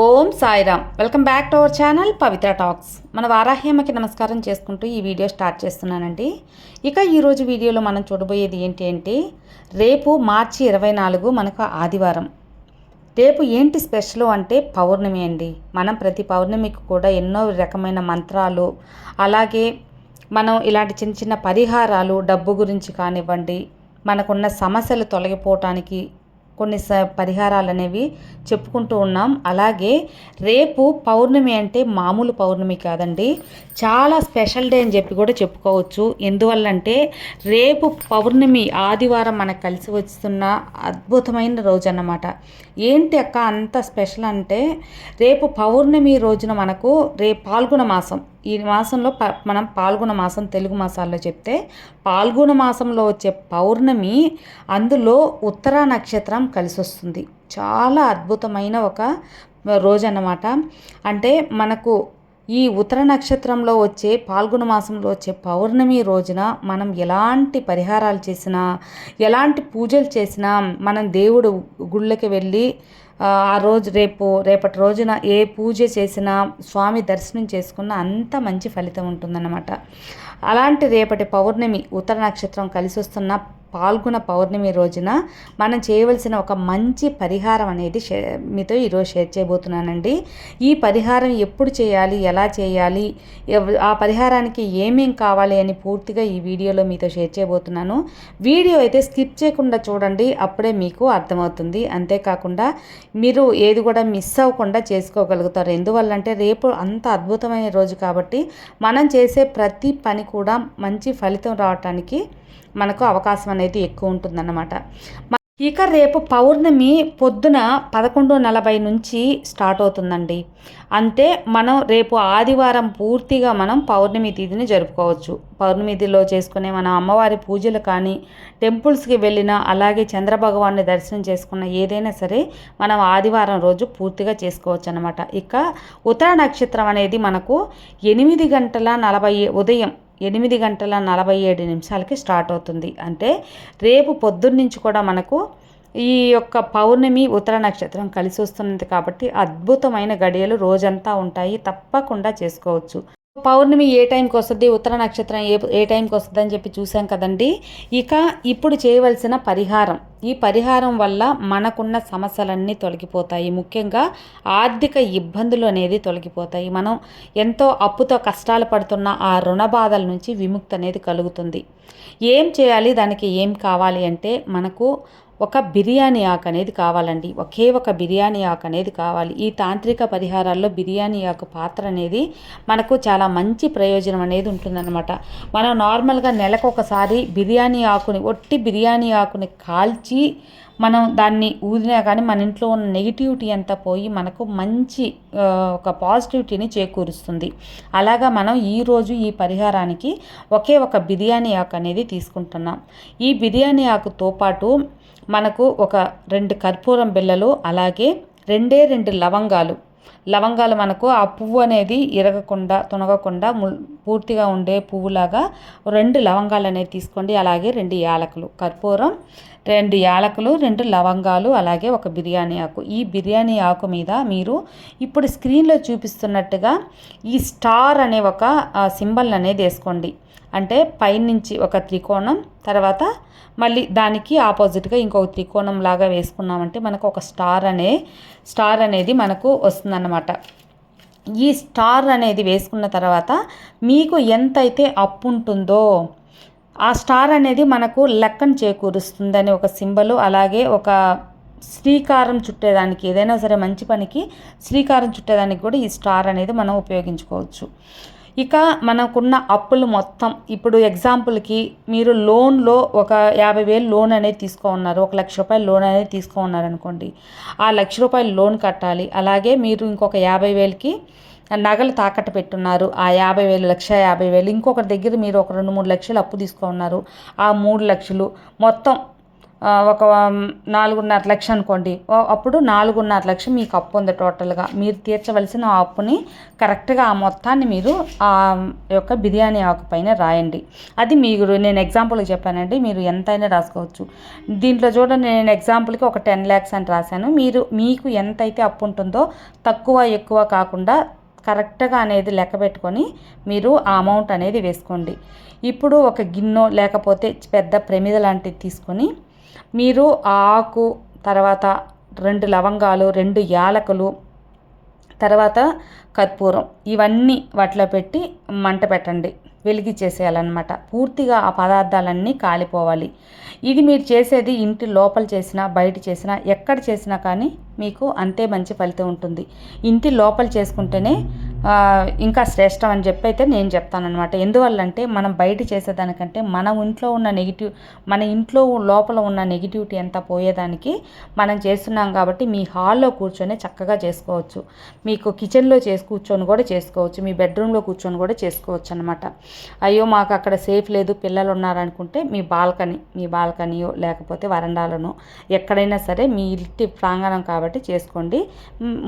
Om Sairam. Welcome back to our channel Pavitra talks. మన వారాహ్యమ్మకి నమస్కారం చేసుకుంటూ ఈ వీడియో స్టార్ట్ చేస్తున్నానండి. ఇక ఈరోజు వీడియోలో మనం చూడబోయేది ఏంటి అంటే రేపు మార్చి ఇరవై నాలుగు మనకు ఆదివారం. రేపు ఏంటి స్పెషల్ అంటే పౌర్ణమి అండి. మనం ప్రతి పౌర్ణమికి కూడా ఎన్నో రకమైన మంత్రాలు అలాగే మనం ఇలాంటి చిన్న చిన్న పరిహారాలు డబ్బు గురించి కానివ్వండి మనకున్న సమస్యలు తొలగిపోవటానికి కొన్ని స పరిహారాలు అనేవి చెప్పుకుంటూ ఉన్నాం. అలాగే రేపు పౌర్ణమి అంటే మామూలు పౌర్ణమి కాదండి. చాలా స్పెషల్ డే అని చెప్పి కూడా చెప్పుకోవచ్చు. ఎందువల్లంటే రేపు పౌర్ణమి ఆదివారం మనకు కలిసి వస్తున్న అద్భుతమైన రోజు అన్నమాట ఏంటి అక్క అంత స్పెషల్ అంటే రేపు పౌర్ణమి రోజున మనకు రేపు పాల్గొన మాసం. ఈ మాసంలో ప మనం పాల్గొన మాసం తెలుగు మాసాల్లో చెప్తే పాల్గొన మాసంలో వచ్చే పౌర్ణమి అందులో ఉత్తర నక్షత్రం కలిసి వస్తుంది చాలా అద్భుతమైన ఒక రోజు అన్నమాట అంటే మనకు ఈ ఉత్తర నక్షత్రంలో వచ్చే పాల్గొన మాసంలో వచ్చే పౌర్ణమి రోజున మనం ఎలాంటి పరిహారాలు చేసినా ఎలాంటి పూజలు చేసినా మనం దేవుడు గుళ్ళకి వెళ్ళి ఆ రోజు రేపు రేపటి రోజున ఏ పూజ చేసినా స్వామి దర్శనం చేసుకున్న అంత మంచి ఫలితం ఉంటుందన్నమాట. అలాంటి రేపటి పౌర్ణమి ఉత్తర నక్షత్రం కలిసి వస్తున్న పాల్గొన పౌర్ణమి రోజున మనం చేయవలసిన ఒక మంచి పరిహారం అనేది మీతో ఈరోజు షేర్ చేయబోతున్నానండి. ఈ పరిహారం ఎప్పుడు చేయాలి ఎలా చేయాలి ఆ పరిహారానికి ఏమేం కావాలి అని పూర్తిగా ఈ వీడియోలో మీతో షేర్ చేయబోతున్నాను. వీడియో అయితే స్కిప్ చేయకుండా చూడండి అప్పుడే మీకు అర్థమవుతుంది. అంతేకాకుండా మీరు ఏది కూడా మిస్ అవ్వకుండా చేసుకోగలుగుతారు. ఎందువల్లంటే రేపు అంత అద్భుతమైన రోజు కాబట్టి మనం చేసే ప్రతి పని కూడా మంచి ఫలితం రావటానికి మనకు అవకాశం అనేది ఎక్కువ ఉంటుందన్నమాట. ఇక రేపు పౌర్ణమి పొద్దున పదకొండు నలభై నుంచి స్టార్ట్ అవుతుందండి. అంటే మనం రేపు ఆదివారం పూర్తిగా మనం పౌర్ణమి తిథిని జరుపుకోవచ్చు. పౌర్ణమి తిథిలో చేసుకునే మన అమ్మవారి పూజలు కానీ టెంపుల్స్కి వెళ్ళిన అలాగే చంద్రభగవాన్ని దర్శనం చేసుకున్న ఏదైనా సరే మనం ఆదివారం రోజు పూర్తిగా చేసుకోవచ్చు అనమాట ఇక ఉత్తర నక్షత్రం అనేది మనకు ఎనిమిది గంటల నలభై ఉదయం ఎనిమిది గంటల నలభై ఏడు నిమిషాలకి స్టార్ట్ అవుతుంది. అంటే రేపు పొద్దున్నుంచి కూడా మనకు ఈ యొక్క పౌర్ణమి ఉత్తర నక్షత్రం కలిసి వస్తున్నది కాబట్టి అద్భుతమైన గడియలు రోజంతా ఉంటాయి. తప్పకుండా చేసుకోవచ్చు. పౌర్ణమి ఏ టైంకి వస్తుంది ఉత్తర నక్షత్రం ఏ ఏ టైంకి వస్తుంది అని చెప్పి చూసాం కదండి. ఇక ఇప్పుడు చేయవలసిన పరిహారం. ఈ పరిహారం వల్ల మనకున్న సమస్యలన్నీ తొలగిపోతాయి. ముఖ్యంగా ఆర్థిక ఇబ్బందులు అనేది తొలగిపోతాయి. మనం ఎంతో అప్పుతో కష్టాలు పడుతున్న ఆ రుణ బాధల నుంచి విముక్తి అనేది కలుగుతుంది. ఏం చేయాలి దానికి ఏం కావాలి అంటే మనకు ఒక బిర్యానీ ఆకు అనేది కావాలండి. ఒకే ఒక బిర్యానీ ఆకు అనేది కావాలి. ఈ తాంత్రిక పరిహారాల్లో బిర్యానీ ఆకు పాత్ర అనేది మనకు చాలా మంచి ప్రయోజనం అనేది ఉంటుందన్నమాట. మనం నార్మల్గా నెలకు ఒకసారి బిర్యానీ ఆకుని ఒట్టి బిర్యానీ ఆకుని కాల్చి మనం దాన్ని ఊదినా కానీ మన ఇంట్లో ఉన్న నెగిటివిటీ అంతా పోయి మనకు మంచి ఒక పాజిటివిటీని చేకూరుస్తుంది. అలాగా మనం ఈరోజు ఈ పరిహారానికి ఒకే ఒక బిర్యానీ ఆకు అనేది తీసుకుంటున్నాం. ఈ బిర్యానీ ఆకుతో పాటు మనకు ఒక రెండు కర్పూరం బిళ్ళలు అలాగే రెండే రెండు లవంగాలు లవంగాలు మనకు ఆ పువ్వు అనేది ఇరగకుండా తునగకుండా పూర్తిగా ఉండే పువ్వులాగా రెండు లవంగాలు అనేది తీసుకోండి. అలాగే రెండు యాలకులు కర్పూరం రెండు యాలకులు రెండు లవంగాలు అలాగే ఒక బిర్యానీ ఆకు. ఈ బిర్యానీ ఆకు మీద మీరు ఇప్పుడు స్క్రీన్లో చూపిస్తున్నట్టుగా ఈ స్టార్ అనే ఒక సింబల్ అనేది వేసుకోండి. అంటే పైనుంచి ఒక త్రికోణం తర్వాత మళ్ళీ దానికి ఆపోజిట్గా ఇంకొక త్రికోణం లాగా వేసుకున్నామంటే మనకు ఒక స్టార్ అనే స్టార్ అనేది మనకు వస్తుందన్నమాట. ఈ స్టార్ అనేది వేసుకున్న తర్వాత మీకు ఎంతైతే అప్పు ఉంటుందో ఆ స్టార్ అనేది మనకు లెక్కను చేకూరుస్తుందని ఒక సింబలు అలాగే ఒక శ్రీకారం చుట్టేదానికి ఏదైనా సరే మంచి పనికి శ్రీకారం చుట్టేదానికి కూడా ఈ స్టార్ అనేది మనం ఉపయోగించుకోవచ్చు. ఇక మనకున్న అప్పులు మొత్తం ఇప్పుడు ఎగ్జాంపుల్కి మీరు లోన్లో ఒక యాభై వేలు లోన్ అనేది తీసుకో ఉన్నారు ఒక లక్ష రూపాయలు లోన్ అనేది తీసుకోన్నారు అనుకోండి. ఆ లక్ష రూపాయలు లోన్ కట్టాలి అలాగే మీరు ఇంకొక యాభై వేలకి నగలు తాకట్టు పెట్టున్నారు. ఆ యాభై వేలు లక్ష యాభై వేలు ఇంకొకరి దగ్గర మీరు ఒక రెండు మూడు లక్షలు అప్పు తీసుకున్నారు. ఆ మూడు లక్షలు మొత్తం ఒక నాలుగున్నర లక్ష అనుకోండి. ఓ, అప్పుడు నాలుగున్నర లక్ష మీకు అప్పు ఉంది టోటల్గా. మీరు తీర్చవలసిన ఆ అప్పుని కరెక్ట్గా ఆ మొత్తాన్ని మీరు ఆ యొక్క బిర్యానీ ఆకు పైన రాయండి. అది మీరు నేను ఎగ్జాంపుల్కి చెప్పానండి మీరు ఎంతైనా రాసుకోవచ్చు. దీంట్లో చూడండి నేను ఎగ్జాంపుల్కి ఒక టెన్ ల్యాక్స్ అని రాశాను. మీరు మీకు ఎంతైతే అప్పు ఉంటుందో తక్కువ ఎక్కువ కాకుండా కరెక్ట్గా అనేది లెక్క పెట్టుకొని మీరు ఆ అమౌంట్ అనేది వేసుకోండి. ఇప్పుడు ఒక గిన్నె లేకపోతే పెద్ద ప్రమిద లాంటిది తీసుకొని మీరు ఆ ఆకు తర్వాత రెండు లవంగాలు రెండు యాలకులు తర్వాత కర్పూరం ఇవన్నీ వాటిలో పెట్టి మంట పెట్టండి. వెలిగించేసేయాలన్నమాట పూర్తిగా ఆ పదార్థాలన్నీ కాలిపోవాలి. ఇది మీరు చేసేది ఇంటి లోపల చేసినా బయట చేసినా ఎక్కడ చేసినా కానీ మీకు అంతే మంచి ఫలితం ఉంటుంది. ఇంటి లోపల చేసుకుంటేనే ఇంకా శ్రేష్టం అని చెప్పి అయితే నేను చెప్తానమాట ఎందువల్లంటే మనం బయట చేసేదానికంటే మన ఇంట్లో ఉన్న నెగిటివ్ మన ఇంట్లో లోపల ఉన్న నెగిటివిటీ అంతా పోయేదానికి మనం చేస్తున్నాం కాబట్టి మీ హాల్లో కూర్చొని చక్కగా చేసుకోవచ్చు. మీకు కిచెన్లో చేసి కూర్చొని కూడా చేసుకోవచ్చు. మీ బెడ్రూమ్లో కూర్చొని కూడా చేసుకోవచ్చు అనమాట అయ్యో మాకు అక్కడ సేఫ్ లేదు పిల్లలు ఉన్నారనుకుంటే మీ బాల్కనీ మీ బాల్కనీయో లేకపోతే వరండాలను ఎక్కడైనా సరే మీ ఇంటి ప్రాంగణం కాబట్టి చేసుకోండి.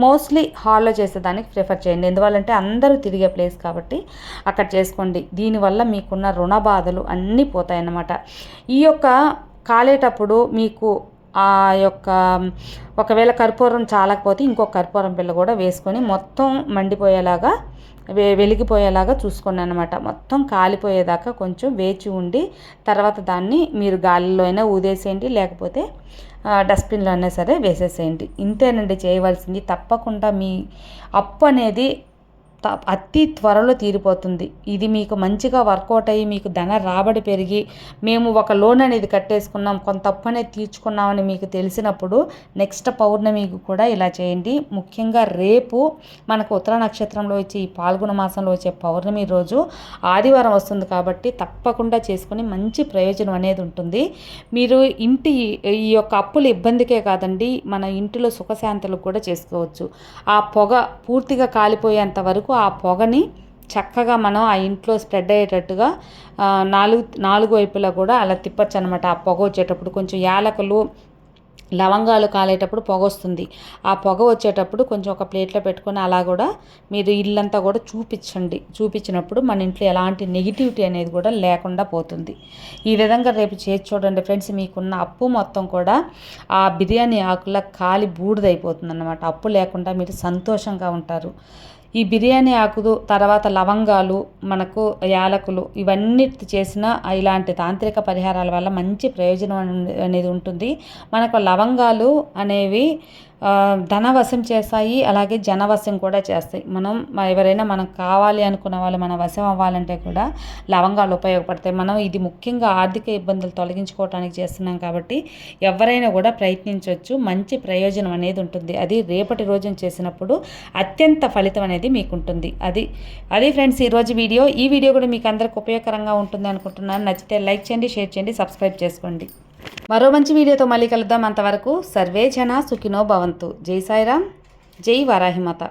మోస్ట్లీ హాల్లో చేసేదానికి ప్రిఫర్ చేయండి. ఎందువల్ల ఎందుకంటే అందరూ తిరిగే ప్లేస్ కాబట్టి అక్కడ చేసుకోండి. దీనివల్ల మీకున్న రుణ బాధలు అన్నీ పోతాయన్నమాట. ఈ యొక్క కాలేటప్పుడు మీకు ఆ యొక్క ఒకవేళ కర్పూరం చాలకపోతే ఇంకొక కర్పూరం పిల్ల కూడా వేసుకొని మొత్తం మండిపోయేలాగా వె వెలిగిపోయేలాగా చూసుకోండి అనమాట మొత్తం కాలిపోయేదాకా కొంచెం వేచి ఉండి తర్వాత దాన్ని మీరు గాలిలో అయినా ఊదేసేయండి. లేకపోతే డస్ట్బిన్లో అయినా సరే వేసేసేయండి. ఇంతేనండి చేయవలసింది. తప్పకుండా మీ అప్పు అనేది అతి త్వరలో తీరిపోతుంది. ఇది మీకు మంచిగా వర్కౌట్ అయ్యి మీకు ధన రాబడి పెరిగి మేము ఒక లోన్ అనేది కట్టేసుకున్నాం కొంత అప్పు అనేది తీర్చుకున్నామని మీకు తెలిసినప్పుడు నెక్స్ట్ పౌర్ణమికి కూడా ఇలా చేయండి. ముఖ్యంగా రేపు మనకు ఉత్తర నక్షత్రంలో వచ్చే ఈ పాల్గొన మాసంలో వచ్చే పౌర్ణమి రోజు ఆదివారం వస్తుంది కాబట్టి తప్పకుండా చేసుకుని మంచి ప్రయోజనం అనేది ఉంటుంది. మీరు ఇంటి ఈ యొక్క అప్పుల ఇబ్బందికే కాదండి మన ఇంటిలో సుఖశాంతులు కూడా చేసుకోవచ్చు. ఆ పొగ పూర్తిగా కాలిపోయేంత వరకు ఆ పొగని చక్కగా మనం ఆ ఇంట్లో స్ప్రెడ్ అయ్యేటట్టుగా నాలుగు నాలుగు వైపులా కూడా అలా తిప్పచ్చు అనమాట ఆ పొగ వచ్చేటప్పుడు కొంచెం యాలకులు లవంగాలు కాలేటప్పుడు పొగ వస్తుంది. ఆ పొగ వచ్చేటప్పుడు కొంచెం ఒక ప్లేట్లో పెట్టుకొని అలా కూడా మీరు ఇల్లంతా కూడా చూపించండి. చూపించినప్పుడు మన ఇంట్లో ఎలాంటి నెగిటివిటీ అనేది కూడా లేకుండా పోతుంది. ఈ విధంగా రేపు చేసి చూడండి ఫ్రెండ్స్ మీకున్న అప్పు మొత్తం కూడా ఆ బిర్యానీ ఆకుల కాలి బూడిదైపోతుంది అన్నమాట అప్పు లేకుండా మీరు సంతోషంగా ఉంటారు. ఈ బిర్యానీ ఆకులు తర్వాత లవంగాలు మనకు యాలకులు ఇవన్నీ చేసిన ఇలాంటి తాంత్రిక పరిహారాల వల్ల మంచి ప్రయోజనం అనేది ఉంటుంది. మనకు లవంగాలు అనేవి ధనవశం చేస్తాయి అలాగే జనవశం కూడా చేస్తాయి. మనం ఎవరైనా మనం కావాలి అనుకున్న వాళ్ళు మన వశం అవ్వాలంటే కూడా లవంగాలు ఉపయోగపడతాయి. మనం ఇది ముఖ్యంగా ఆర్థిక ఇబ్బందులు తొలగించుకోవడానికి చేస్తున్నాం కాబట్టి ఎవరైనా కూడా ప్రయత్నించవచ్చు. మంచి ప్రయోజనం అనేది ఉంటుంది. అది రేపటి రోజున చేసినప్పుడు అత్యంత ఫలితం అనేది మీకు ఉంటుంది అది అది ఫ్రెండ్స్ ఈరోజు వీడియో. ఈ వీడియో కూడా మీకు అందరికి ఉపయోగకరంగా ఉంటుంది అనుకుంటున్నాను. నచ్చితే లైక్ చేయండి షేర్ చేయండి సబ్స్క్రైబ్ చేసుకోండి. మరో మంచి వీడియోతో మళ్ళీ కలుద్దాం. అంతవరకు సర్వే జన సుఖినో భవంతు. జై సాయిరామ్. జై వారాహిమాత.